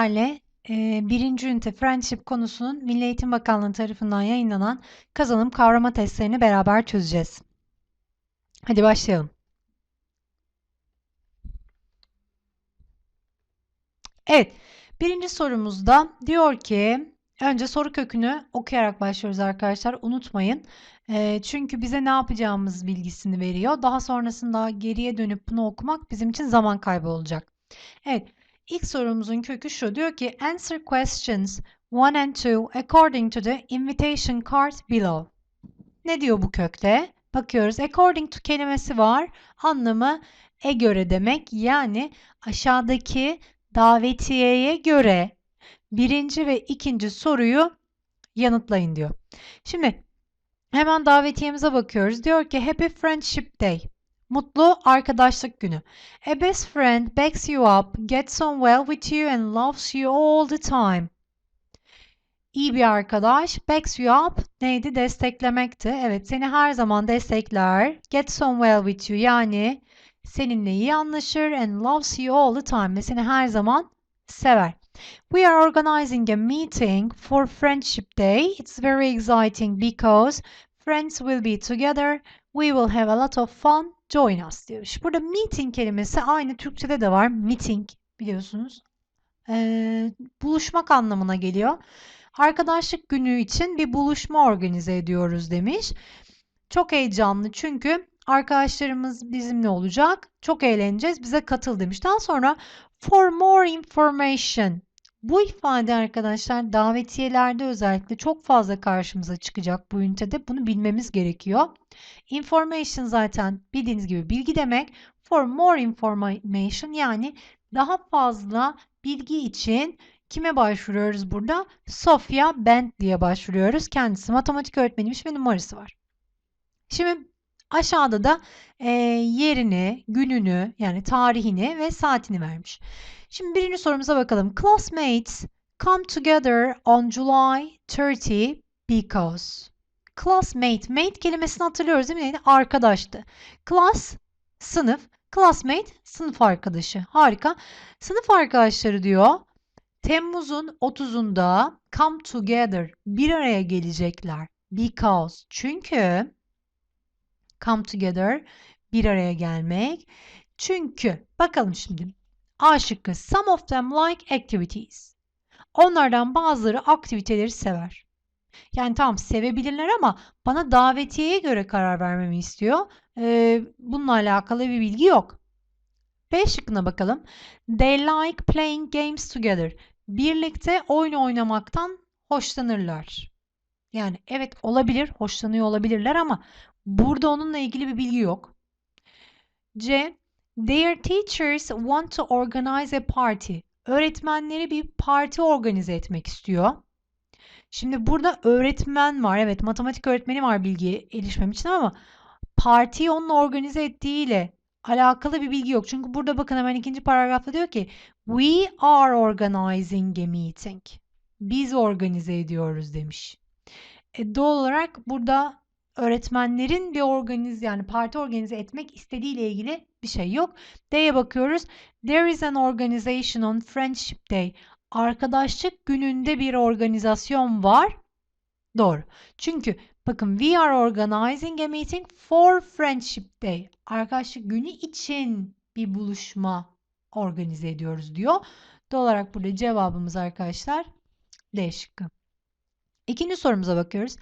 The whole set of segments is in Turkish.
sizlerle e, birinci ünite Friendship konusunun Milli Eğitim Bakanlığı tarafından yayınlanan kazanım kavrama testlerini beraber çözeceğiz. Hadi başlayalım. Evet, birinci sorumuzda diyor ki, önce soru kökünü okuyarak başlıyoruz arkadaşlar. Unutmayın. E, çünkü bize ne yapacağımız bilgisini veriyor. Daha sonrasında geriye dönüp bunu okumak bizim için zaman kaybı olacak. Evet, İlk sorumuzun kökü şu. Diyor ki answer questions 1 and 2 according to the invitation card below. Ne diyor bu kökte? Bakıyoruz. According to kelimesi var. Anlamı e göre demek. Yani aşağıdaki davetiyeye göre birinci ve ikinci soruyu yanıtlayın diyor. Şimdi hemen davetiyemize bakıyoruz. Diyor ki Happy Friendship Day. Mutlu arkadaşlık günü. A best friend backs you up, gets on well with you and loves you all the time. İyi bir arkadaş backs you up neydi? Desteklemekti. Evet seni her zaman destekler. Gets on well with you yani seninle iyi anlaşır and loves you all the time ve seni her zaman sever. We are organizing a meeting for Friendship Day. It's very exciting because friends will be together. We will have a lot of fun join us diyormuş. Burada meeting kelimesi aynı Türkçe'de de var. Meeting biliyorsunuz. Ee, buluşmak anlamına geliyor. Arkadaşlık günü için bir buluşma organize ediyoruz demiş. Çok heyecanlı çünkü arkadaşlarımız bizimle olacak. Çok eğleneceğiz. Bize katıl demiş. Daha sonra for more information bu ifade arkadaşlar davetiyelerde özellikle çok fazla karşımıza çıkacak bu ünitede. Bunu bilmemiz gerekiyor. Information zaten bildiğiniz gibi bilgi demek. For more information yani daha fazla bilgi için kime başvuruyoruz burada? Sofia Bentley'e başvuruyoruz. Kendisi matematik öğretmeniymiş ve numarası var. Şimdi aşağıda da e, yerini, gününü yani tarihini ve saatini vermiş. Şimdi birinci sorumuza bakalım. Classmates come together on July 30 because. Classmate, mate kelimesini hatırlıyoruz değil mi? Neydi? Arkadaştı. Class, sınıf. Classmate, sınıf arkadaşı. Harika. Sınıf arkadaşları diyor. Temmuz'un 30'unda come together, bir araya gelecekler. Because, çünkü come together, bir araya gelmek. Çünkü, bakalım şimdi. A şıkkı. Some of them like activities. Onlardan bazıları aktiviteleri sever. Yani tamam sevebilirler ama bana davetiyeye göre karar vermemi istiyor. Ee, bununla alakalı bir bilgi yok. B şıkkına bakalım. They like playing games together. Birlikte oyun oynamaktan hoşlanırlar. Yani evet olabilir, hoşlanıyor olabilirler ama burada onunla ilgili bir bilgi yok. C. Their teachers want to organize a party. Öğretmenleri bir parti organize etmek istiyor. Şimdi burada öğretmen var. Evet matematik öğretmeni var bilgiye erişmem için ama partiyi onun organize ettiğiyle alakalı bir bilgi yok. Çünkü burada bakın hemen ikinci paragrafta diyor ki We are organizing a meeting. Biz organize ediyoruz demiş. E, doğal olarak burada öğretmenlerin bir organize yani parti organize etmek istediği ile ilgili bir şey yok. D'ye bakıyoruz. There is an organization on Friendship Day. Arkadaşlık gününde bir organizasyon var. Doğru. Çünkü bakın we are organizing a meeting for Friendship Day. Arkadaşlık günü için bir buluşma organize ediyoruz diyor. Doğal olarak burada cevabımız arkadaşlar D şıkkı. İkinci sorumuza bakıyoruz.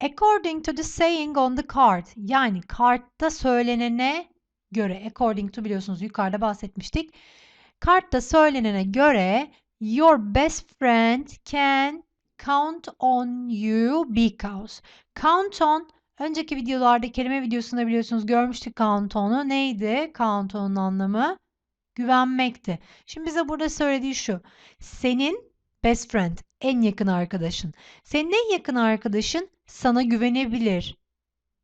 According to the saying on the card yani kartta söylenene göre according to biliyorsunuz yukarıda bahsetmiştik. Kartta söylenene göre your best friend can count on you because. Count on önceki videolarda kelime videosunda biliyorsunuz görmüştük count on'u. Neydi count on'un anlamı? Güvenmekti. Şimdi bize burada söylediği şu. Senin best friend en yakın arkadaşın. Senin en yakın arkadaşın sana güvenebilir.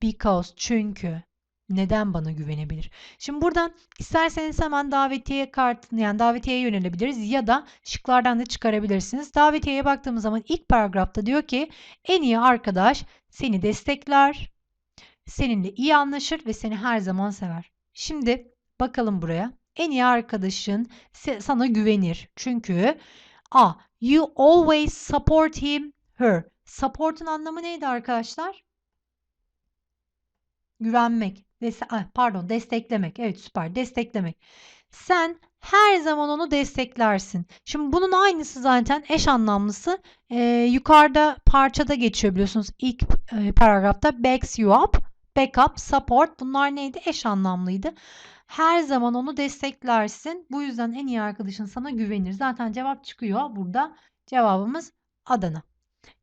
Because çünkü neden bana güvenebilir? Şimdi buradan isterseniz hemen davetiye kartını yani davetiyeye yönelebiliriz ya da şıklardan da çıkarabilirsiniz. Davetiyeye baktığımız zaman ilk paragrafta diyor ki en iyi arkadaş seni destekler, seninle iyi anlaşır ve seni her zaman sever. Şimdi bakalım buraya. En iyi arkadaşın sana güvenir. Çünkü A. You always support him, her. Support'un anlamı neydi arkadaşlar? Güvenmek. Ah, pardon, desteklemek. Evet, süper. Desteklemek. Sen her zaman onu desteklersin. Şimdi bunun aynısı zaten eş anlamlısı. Ee, yukarıda parçada geçiyor biliyorsunuz. İlk e, paragrafta backs you up, backup, support. Bunlar neydi? Eş anlamlıydı. Her zaman onu desteklersin. Bu yüzden en iyi arkadaşın sana güvenir. Zaten cevap çıkıyor burada. Cevabımız Adana.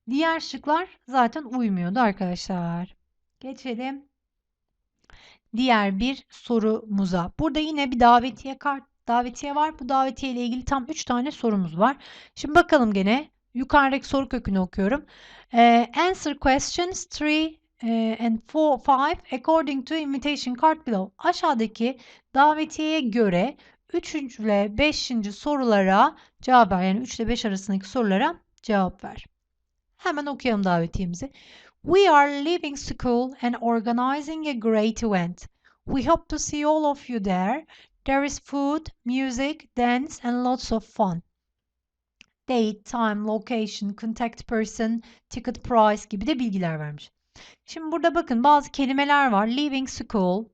Diğer şıklar zaten uymuyordu arkadaşlar. Geçelim diğer bir sorumuza. Burada yine bir davetiye kart davetiye var. Bu davetiye ile ilgili tam 3 tane sorumuz var. Şimdi bakalım gene yukarıdaki soru kökünü okuyorum. Ee, answer questions 3 eh, and 4 5 according to invitation card below. Aşağıdaki davetiyeye göre 3. ile 5. sorulara cevap ver. Yani 3 ile 5 arasındaki sorulara cevap ver. Hemen okuyalım davetiyemizi. We are leaving school and organizing a great event. We hope to see all of you there. There is food, music, dance, and lots of fun. Date, time, location, contact person, ticket price gibi de bilgiler vermiş. Şimdi burada bakın bazı kelimeler var. Leaving school,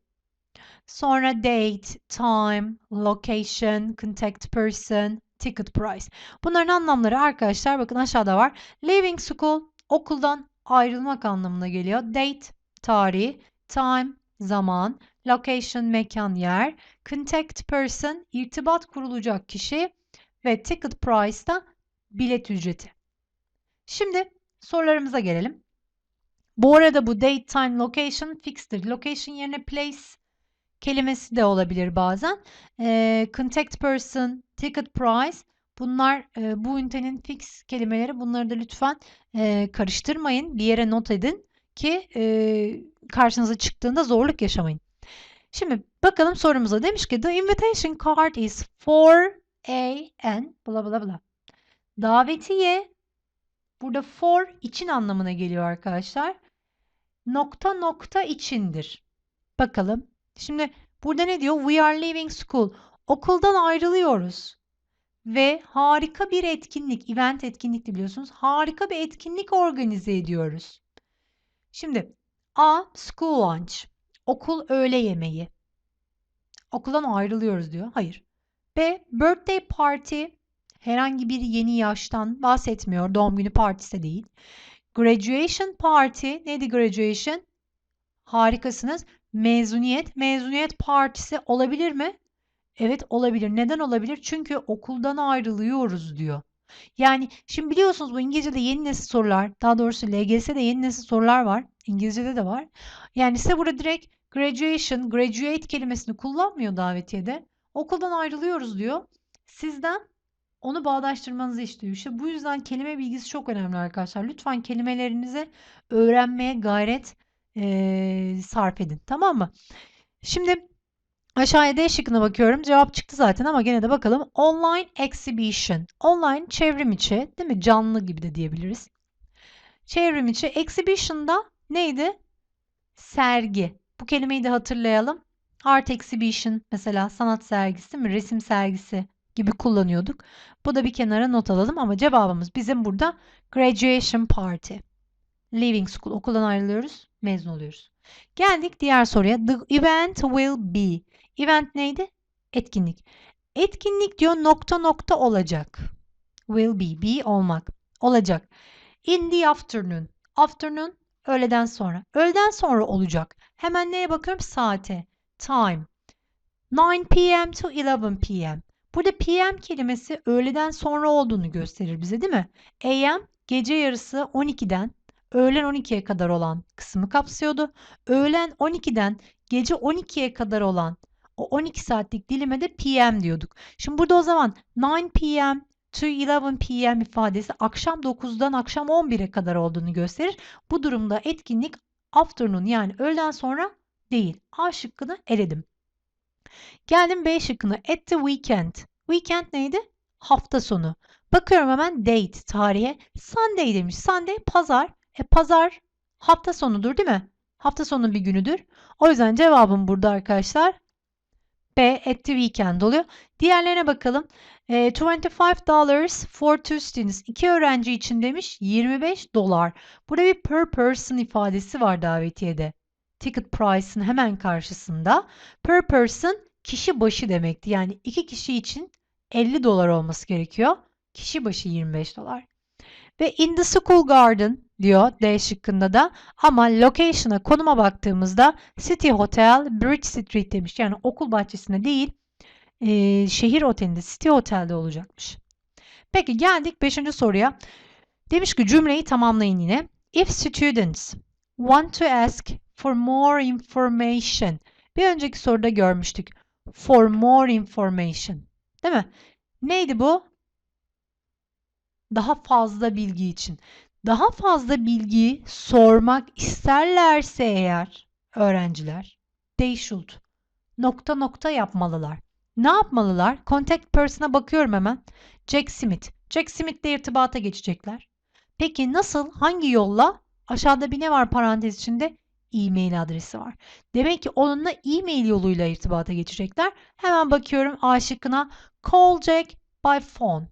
sonra date, time, location, contact person, ticket price. Bunların anlamları arkadaşlar bakın aşağıda var. Leaving school, okuldan ayrılmak anlamına geliyor. Date, tarih, time, zaman, location, mekan, yer, contact person, irtibat kurulacak kişi ve ticket price da bilet ücreti. Şimdi sorularımıza gelelim. Bu arada bu date, time, location fixtir. Location yerine place kelimesi de olabilir bazen. E, contact person, ticket price bunlar e, bu ünitenin fix kelimeleri. Bunları da lütfen e, karıştırmayın. Bir yere not edin ki e, karşınıza çıktığında zorluk yaşamayın. Şimdi bakalım sorumuza. Demiş ki the invitation card is for a and bla bla bla. Davetiye burada for için anlamına geliyor arkadaşlar. Nokta nokta içindir. Bakalım. Şimdi burada ne diyor? We are leaving school. Okuldan ayrılıyoruz. Ve harika bir etkinlik, event etkinlik biliyorsunuz. Harika bir etkinlik organize ediyoruz. Şimdi A. School lunch. Okul öğle yemeği. Okuldan ayrılıyoruz diyor. Hayır. B. Birthday party. Herhangi bir yeni yaştan bahsetmiyor. Doğum günü partisi değil. Graduation party. Neydi graduation? Harikasınız. Mezuniyet. Mezuniyet partisi olabilir mi? Evet olabilir. Neden olabilir? Çünkü okuldan ayrılıyoruz diyor. Yani şimdi biliyorsunuz bu İngilizce'de yeni nesil sorular, daha doğrusu LGS'de yeni nesil sorular var. İngilizce'de de var. Yani size burada direkt graduation, graduate kelimesini kullanmıyor davetiyede. Okuldan ayrılıyoruz diyor. Sizden onu bağdaştırmanızı istiyor. İşte bu yüzden kelime bilgisi çok önemli arkadaşlar. Lütfen kelimelerinizi öğrenmeye gayret e, sarf edin. Tamam mı? Şimdi aşağıya D şıkkına bakıyorum. Cevap çıktı zaten ama gene de bakalım. Online exhibition. Online çevrim içi değil mi? Canlı gibi de diyebiliriz. Çevrim içi. Exhibition'da neydi? Sergi. Bu kelimeyi de hatırlayalım. Art exhibition mesela sanat sergisi mi? Resim sergisi gibi kullanıyorduk. Bu da bir kenara not alalım ama cevabımız bizim burada graduation party. Leaving school. Okuldan ayrılıyoruz. Mezun oluyoruz. Geldik diğer soruya. The event will be. Event neydi? Etkinlik. Etkinlik diyor nokta nokta olacak. Will be. Be olmak. Olacak. In the afternoon. Afternoon öğleden sonra. Öğleden sonra olacak. Hemen neye bakıyorum? Saate. Time. 9 p.m. to 11 p.m. Burada PM kelimesi öğleden sonra olduğunu gösterir bize değil mi? AM gece yarısı 12'den öğlen 12'ye kadar olan kısmı kapsıyordu. Öğlen 12'den gece 12'ye kadar olan o 12 saatlik dilime de PM diyorduk. Şimdi burada o zaman 9 PM to 11 PM ifadesi akşam 9'dan akşam 11'e kadar olduğunu gösterir. Bu durumda etkinlik afternoon yani öğleden sonra değil. A şıkkını eledim. Geldim B şıkkına. At the weekend. Weekend neydi? Hafta sonu. Bakıyorum hemen date tarihe. Sunday demiş. Sunday pazar. E pazar hafta sonudur değil mi? Hafta sonu bir günüdür. O yüzden cevabım burada arkadaşlar B. At the weekend oluyor. Diğerlerine bakalım. E, 25 dollars for two students. İki öğrenci için demiş 25 dolar. Burada bir per person ifadesi var davetiyede. Ticket price'ın hemen karşısında. Per person kişi başı demekti. Yani iki kişi için 50 dolar olması gerekiyor. Kişi başı 25 dolar. Ve in the school garden diyor D şıkkında da ama location'a konuma baktığımızda City Hotel Bridge Street demiş. Yani okul bahçesinde değil e, şehir otelinde City Hotel'de olacakmış. Peki geldik 5. soruya. Demiş ki cümleyi tamamlayın yine. If students want to ask for more information. Bir önceki soruda görmüştük. For more information. Değil mi? Neydi bu? Daha fazla bilgi için. Daha fazla bilgi sormak isterlerse eğer öğrenciler they should nokta nokta yapmalılar. Ne yapmalılar? Contact person'a bakıyorum hemen. Jack Smith. Jack Smith'le irtibata geçecekler. Peki nasıl? Hangi yolla? Aşağıda bir ne var parantez içinde? E-mail adresi var. Demek ki onunla e-mail yoluyla irtibata geçecekler. Hemen bakıyorum A şıkkına. Call Jack by phone.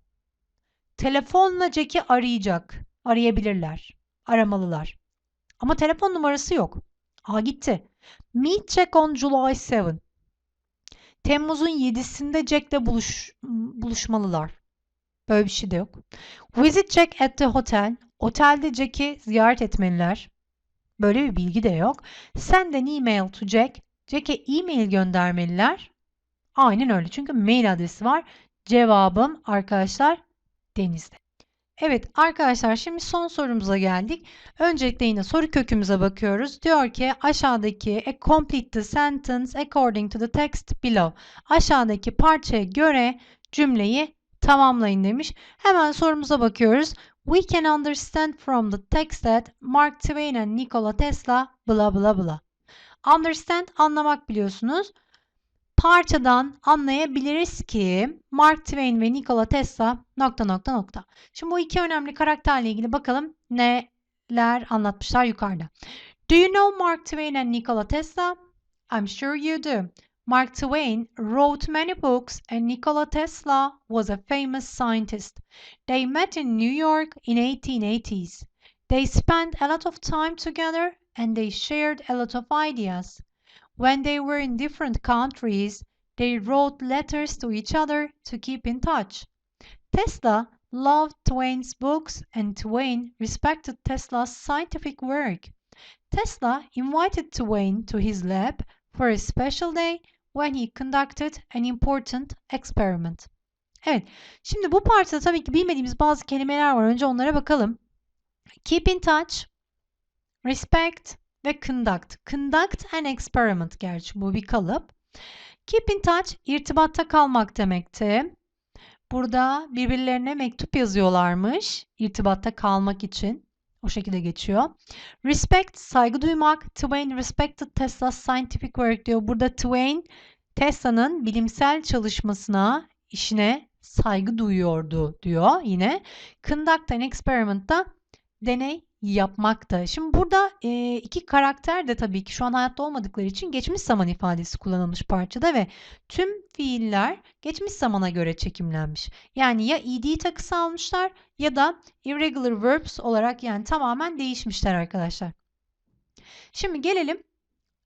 Telefonla Jack'i arayacak. Arayabilirler. Aramalılar. Ama telefon numarası yok. Aa gitti. Meet Jack on July 7. Temmuz'un 7'sinde Jack'le buluş, buluşmalılar. Böyle bir şey de yok. Visit Jack at the hotel. Otelde Jack'i ziyaret etmeliler. Böyle bir bilgi de yok. Send an email to Jack. Jack'e e-mail göndermeliler. Aynen öyle. Çünkü mail adresi var. Cevabım arkadaşlar denizde. Evet arkadaşlar şimdi son sorumuza geldik. Öncelikle yine soru kökümüze bakıyoruz. Diyor ki aşağıdaki a complete the sentence according to the text below. Aşağıdaki parçaya göre cümleyi tamamlayın demiş. Hemen sorumuza bakıyoruz. We can understand from the text that Mark Twain and Nikola Tesla bla bla bla. Understand anlamak biliyorsunuz. Parçadan anlayabiliriz ki Mark Twain ve Nikola Tesla nokta nokta nokta. Şimdi bu iki önemli karakterle ilgili bakalım neler anlatmışlar yukarıda. Do you know Mark Twain and Nikola Tesla? I'm sure you do. Mark Twain wrote many books and Nikola Tesla was a famous scientist. They met in New York in 1880s. They spent a lot of time together and they shared a lot of ideas. When they were in different countries, they wrote letters to each other to keep in touch. Tesla loved Twain's books and Twain respected Tesla's scientific work. Tesla invited Twain to his lab for a special day when he conducted an important experiment. Evet, şimdi bu parçada tabii ki bilmediğimiz bazı kelimeler var. Önce onlara bakalım. Keep in touch, respect ve conduct. Conduct an experiment gerçi bu bir kalıp. Keep in touch, irtibatta kalmak demekti. Burada birbirlerine mektup yazıyorlarmış irtibatta kalmak için. O şekilde geçiyor. Respect, saygı duymak. Twain respected Tesla's scientific work diyor. Burada Twain, Tesla'nın bilimsel çalışmasına, işine saygı duyuyordu diyor yine. Conduct an experiment da deney yapmak da. Şimdi burada e, iki karakter de tabii ki şu an hayatta olmadıkları için geçmiş zaman ifadesi kullanılmış parçada ve tüm fiiller geçmiş zamana göre çekimlenmiş. Yani ya ed takısı almışlar ya da irregular verbs olarak yani tamamen değişmişler arkadaşlar. Şimdi gelelim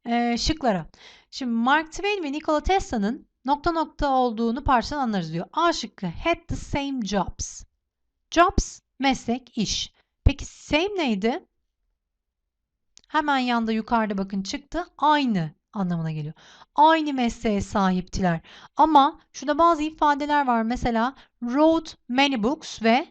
e, şıklara. Şimdi Mark Twain ve Nikola Tesla'nın nokta nokta olduğunu parçadan anlarız diyor. A şıkkı had the same jobs. Jobs meslek, iş. Peki same neydi? Hemen yanda yukarıda bakın çıktı. Aynı anlamına geliyor. Aynı mesleğe sahiptiler. Ama şurada bazı ifadeler var. Mesela wrote many books ve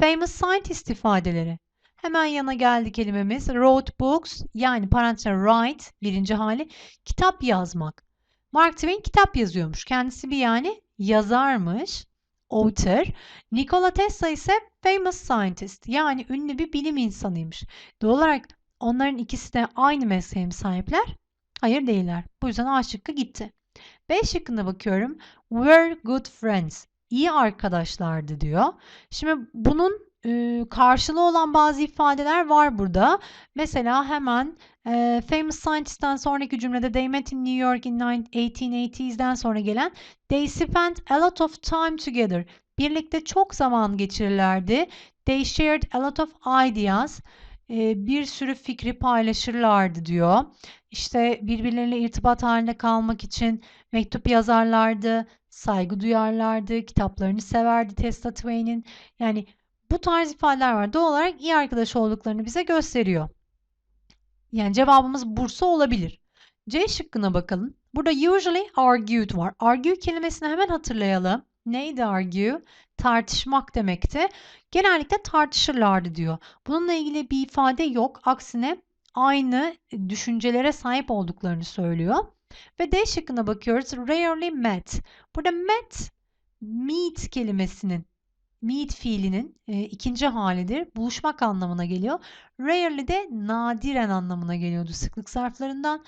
famous scientist ifadeleri. Hemen yana geldi kelimemiz. Wrote books yani parantezler write birinci hali kitap yazmak. Mark Twain kitap yazıyormuş. Kendisi bir yani yazarmış author. Nikola Tesla ise famous scientist yani ünlü bir bilim insanıymış. Doğal olarak onların ikisi de aynı mesleğe sahipler? Hayır değiller. Bu yüzden A şıkkı gitti. B şıkkına bakıyorum. Were good friends. İyi arkadaşlardı diyor. Şimdi bunun karşılığı olan bazı ifadeler var burada. Mesela hemen e, famous scientist'ten sonraki cümlede they met in New York in 1880'den sonra gelen they spent a lot of time together. Birlikte çok zaman geçirirlerdi. They shared a lot of ideas. E, bir sürü fikri paylaşırlardı diyor. İşte birbirleriyle irtibat halinde kalmak için mektup yazarlardı, saygı duyarlardı, kitaplarını severdi Testa Twain'in. Yani bu tarz ifadeler var. Doğal olarak iyi arkadaş olduklarını bize gösteriyor. Yani cevabımız Bursa olabilir. C şıkkına bakalım. Burada usually argued var. Argue kelimesini hemen hatırlayalım. Neydi argue? Tartışmak demekti. Genellikle tartışırlardı diyor. Bununla ilgili bir ifade yok. Aksine aynı düşüncelere sahip olduklarını söylüyor. Ve D şıkkına bakıyoruz. Rarely met. Burada met, meet kelimesinin, meet fiilinin e, ikinci halidir. Buluşmak anlamına geliyor. Rarely de nadiren anlamına geliyordu sıklık zarflarından.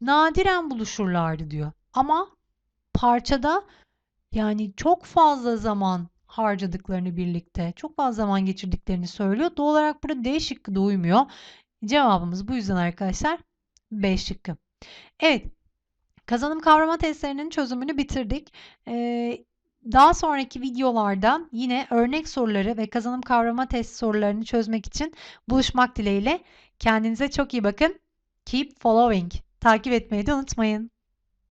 Nadiren buluşurlardı diyor. Ama parçada yani çok fazla zaman harcadıklarını birlikte, çok fazla zaman geçirdiklerini söylüyor. Doğal olarak burada D şıkkı da uymuyor. Cevabımız bu yüzden arkadaşlar B şıkkı. Evet, kazanım kavrama testlerinin çözümünü bitirdik. Ee, daha sonraki videolarda yine örnek soruları ve kazanım kavrama test sorularını çözmek için buluşmak dileğiyle. Kendinize çok iyi bakın. Keep following. Takip etmeyi de unutmayın.